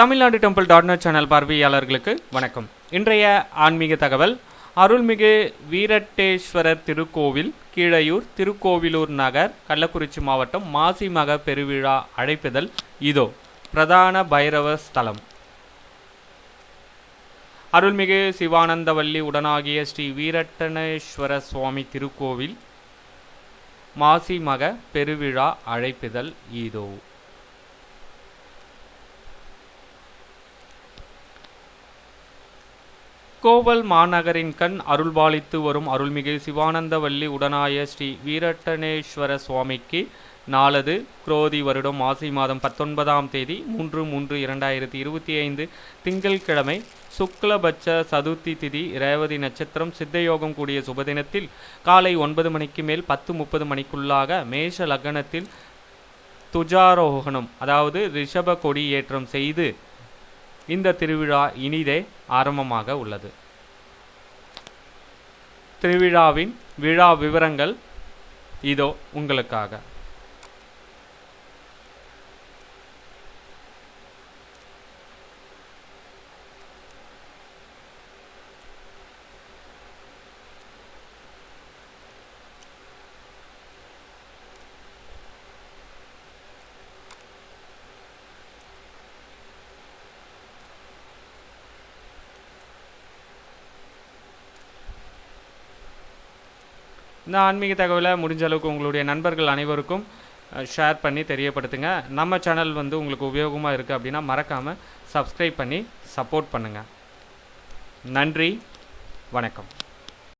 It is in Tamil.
தமிழ்நாடு டெம்பிள் டாட் சேனல் பார்வையாளர்களுக்கு வணக்கம். இன்றைய ஆன்மீக தகவல் அருள்மிகு வீரட்டேஸ்வரர் திருக்கோவில் கீழையூர் திருக்கோவிலூர் நகர் கள்ளக்குறிச்சி மாவட்டம் மாசி மக பெருவிழா அழைப்புதல் இதோ பிரதான பைரவ ஸ்தலம். அருள்மிகு சிவானந்தவல்லி உடனாகிய ஸ்ரீ வீரட்டனேஸ்வர சுவாமி திருக்கோவில் மாசி மக பெருவிழா அழைப்புதல் இதோ. கோவல் மாநகரின் கண் அருள்பாலித்து வரும் அருள்மிகு சிவானந்தவல்லி உடனாய ஸ்ரீ வீரட்டனேஸ்வர சுவாமிக்கு நாளது குரோதி வருடம் மாசி மாதம் பத்தொன்பதாம் தேதி மூன்று மூன்று இரண்டாயிரத்தி இருபத்தி ஐந்து திங்கள்கிழமை சுக்லபட்ச சதுர்த்தி திதி ரேவதி நட்சத்திரம் சித்தயோகம் கூடிய சுபதினத்தில் காலை ஒன்பது மணிக்கு மேல் பத்து முப்பது மணிக்குள்ளாக மேஷ லக்னத்தில் துஜாரோகணம் அதாவது ரிஷப கொடி ஏற்றம் செய்து இந்த திருவிழா இனிதே ஆரம்பமாக உள்ளது. திருவிழாவின் விழா விவரங்கள் இதோ உங்களுக்காக. இந்த ஆன்மீக தகவலை முடிஞ்ச அளவுக்கு உங்களுடைய நண்பர்கள் அனைவருக்கும் ஷேர் பண்ணி தெரியப்படுத்துங்க. நம்ம சேனல் வந்து உங்களுக்கு உபயோகமாக இருக்குது அப்படின்னா மறக்காமல் சப்ஸ்கிரைப் பண்ணி சப்போர்ட் பண்ணுங்கள் நன்றி வணக்கம்.